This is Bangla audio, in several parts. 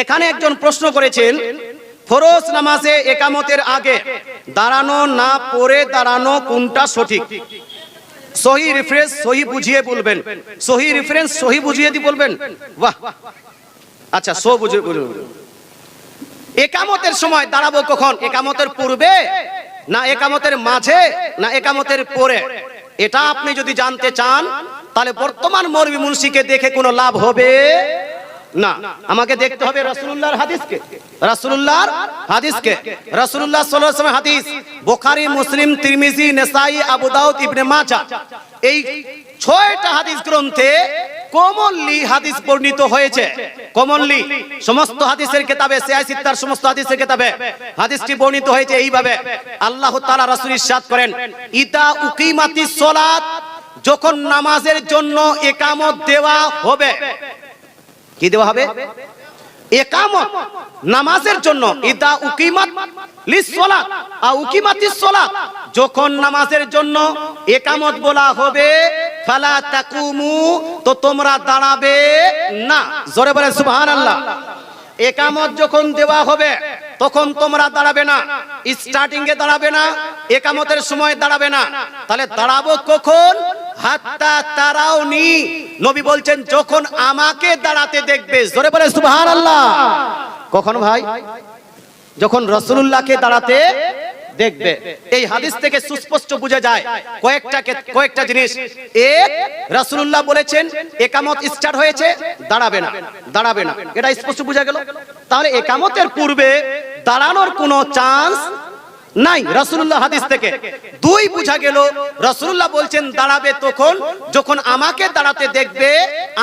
এখানে একজন প্রশ্ন করেছেন, ফরজ নামাজে একামতের আগে দাঁড়ানো না পড়ে দাঁড়ানো কোনটা সঠিক? সহি রেফারেন্স সহি বুঝিয়ে বলবেন। সহি রেফারেন্স সহি বুঝিয়ে দি বলবেন? বাহ। আচ্ছা সো বুঝে বুঝে- একামতের সময় দাঁড়াবো কখন? একামতের পূর্বে না একামতের মাঝে না একামতের পরে? এটা আপনি যদি জানতে চান, তাহলে বর্তমান মরবি মুন্সিকে দেখে কোনো লাভ হবে? না, আমাকে দেখতে হবে রাসূলুল্লাহর হাদিসকে। রাসূলুল্লাহর হাদিসকে। আলাইহি ওয়াসাল্লাম হাদিস, বুখারী, মুসলিম, তিরমিজি, নেসাই, আবু দাউদ, ইবনে মাজাহ। এই ছয়টা হাদিস গ্রন্থে কমনলি হাদিস বর্ণিত হয়েছে। কমনলি সমস্ত হাদিসের কিতাবে সিয়াসিত্তার সমস্ত হাদিসের কিতাবে হাদিসটি বর্ণিত হয়েছে এইভাবে। আল্লাহ তাআলা রাসূল ইরশাদ করেন, ইদা উকিমাতিস সালাত যখন নামাজের জন্য একামত দেওয়া হবে কি দেওয়া হবে? একামত, নামাজের জন্য। ইদা উকিমাত লিসসালাত আ উকিমাতিস সালাত। যখন নামাজের জন্য একামত বলা হবে, ফালা তাকুমু, তো তোমরা দাঁড়াবে না। জোরে বলে সুবহানাল্লাহ। একামত যখন দেওয়া হবে, তখন তোমরা দাঁড়াবে না। স্টার্টিং এ দাঁড়াবে না, একামতের সময় দাঁড়াবে না। তাহলে দাঁড়াবো কখন? হাত্তা তারাওনি। নবী বলছেন, যখন আমাকে দাঁড়াতে দেখবে, জোরে বলে, সুবহানাল্লাহ। কখন ভাই? যখন রসুল্লাহকে দাঁড়াতে দেখবে, এই হাদিস থেকে সুস্পষ্ট বোঝা যায় কয়েকটা কয়েকটা জিনিস। এক, রাসূলুল্লাহ বলেছেন, একামত স্টার্ট হয়েছে, দাঁড়াবে না দাঁড়াবে না। এটা স্পষ্ট বোঝা গেল? তাহলে একামতের পূর্বে দাঁড়ানোর কোনো চান্স নাই রাসূলুল্লাহ হাদিস থেকে। দুই বোঝা গেল, রাসূলুল্লাহ বলছেন, দাঁড়াবে তখন যখন আমাকে দাঁড়াতে দেখবে,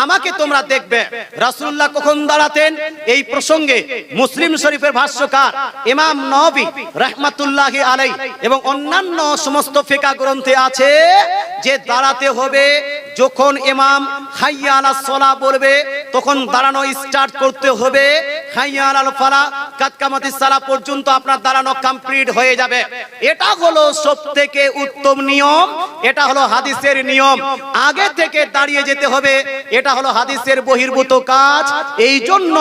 আমাকে তোমরা দেখবে। রাসূলুল্লাহ কখন দাঁড়াতেন? এই প্রসঙ্গে মুসলিম শরীফের ভাষ্যকার ইমাম নবী রাহমাতুল্লাহি আলাই এবং অন্যান্য সমস্ত ফেকা গ্রন্থে আছে যে দাঁড়াতে হবে যখন ইমাম হাইয়া আলা সালাহ বলবে, তখন দাঁড়ানো স্টার্ট করতে হবে। হাইয়া আলাল ফালা কাতকামাতি সালা পর্যন্ত আপনার দাঁড়ানো কমপ্লিট হয়ে যাবে। এটা হলো উত্তম নিয়ম, এটা হলো হাদিসের নিয়ম। আগে থেকে দাঁড়িয়ে যেতে হবে, এটা হাদিসের বহির্ভূত কাজ। এই জন্য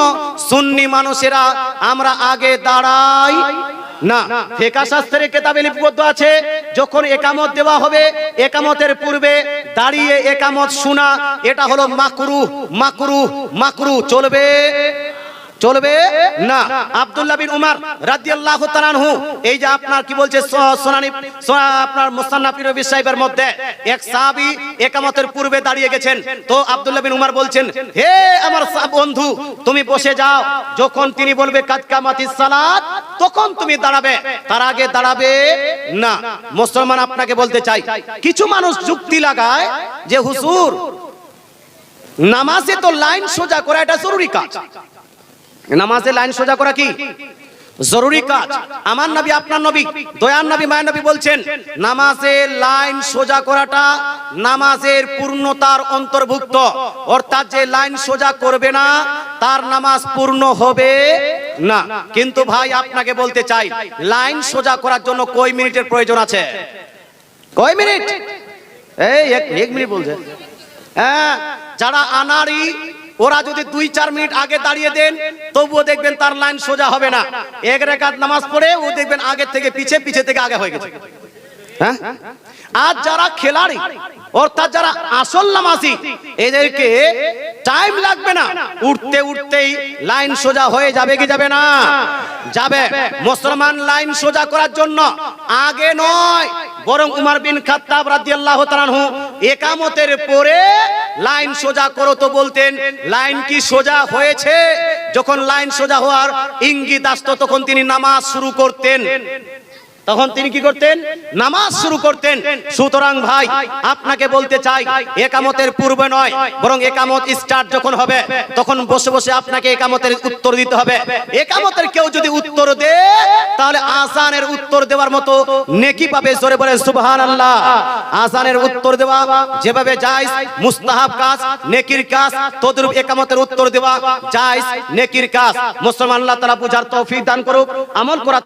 সুন্নি মানুষেরা, আমরা আগে দাঁড়াই। না, ফেকা শাস্ত্রের কেতাবে লিপিবদ্ধ আছে, যখন একামত দেওয়া হবে, একামতের পূর্বে দাঁড়িয়ে একামত শোনা, এটা হলো মাকরু মাকরু মাকরু, চলবে। চলবে? না। আব্দুল্লাহ বিন উমার রাদিয়াল্লাহু তাআলা আনহু। এই যে আপনার কি বলছে সোনানি সোনা- আপনার মুসান্নাফ নবী সাহেবের মধ্যে এক সাহাবী একামতের পূর্বে দাঁড়িয়ে গেছেন। তো আব্দুল্লাহ বিন উমার বলছেন হে আমার বন্ধু তুমি বসে যাও। যখন তিনি বলবে কাতকামাতিস সালাত তখন তুমি দাঁড়াবে। তার আগে দাঁড়াবে? না। মুসলমান আপনাকে বলতে চাই কিছু মানুষ যুক্তি লাগায় যে হুজুর নামাজে তো লাইন সোজা করা এটা জরুরি কাজ। নামাজে লাইন সোজা করা কি? জরুরি কাজ। আমার নবী, আপনার নবী, দয়ার নবী, মায়ের নবী বলছেন, নামাজে লাইন সোজা করাটা নামাজের পূর্ণতার অন্তর্ভুক্ত। অর্থাৎ যে লাইন সোজা করবে না, তার নামাজ পূর্ণ হবে না। কিন্তু ভাই, আপনাকে বলতে চাই, লাইন সোজা করার জন্য কয় মিনিটের প্রয়োজন আছে? কয় মিনিট? এই, এক মিনিট বলছে। হ্যাঁ যারা আনারি ওরা যদি দুই, চার মিনিট আগে দাঁড়িয়ে দেন, তবুও দেখবেন তার লাইন সোজা হবে না। এক রেখাত নামাজ পড়ে ও দেখবেন আগে থেকে পিছে পিছে থেকে আগে হয়ে গেছে। হ্যাঁ? আর যারা খেলাড়ি, অর্থাৎ যারা আসল নামাজি, এদেরকে টাইম লাগবে না। উঠতে উঠতেই লাইন সোজা হয়ে যাবে কি যাবে না? যাবে। মুসলমান লাইন সোজা করার জন্য আগে নয়, বরং উমার বিন খাত্তাব রাদিয়াল্লাহু তাআলা আনহু একামতের পরে লাইন সোজা করো তো বলতেন, লাইন কি সোজা হয়েছে? যখন লাইন সোজা হওয়ার ইঙ্গিত আসতো, তখন তিনি নামাজ শুরু করতেন। তখন তিনি কি করতেন? নামাজ শুরু করতেন। সুতরাং ভাই, আপনাকে বলতে চাই একামতের পূর্বে নয়, বরং একামত স্টার্ট যখন হবে, তখন বসে বসে আপনাকে একামতের উত্তর দিতে হবে। একামতের কেউ যদি উত্তর দে, তাহলে আসানের উত্তর দেওয়ার মতো নেকি পাবে, জোরে বলে সুবহানাল্লাহ। আসানের উত্তর দেওয়া, যেভাবে যায় মুস্তাহাব কাজ, নেকির কাজ, তদ্রূপ একামতের উত্তর দেওয়া যায় নেকির কাজ। মুসলমান আল্লাহ তাআলা বুঝার তৌফিক দান করুক, আমল করা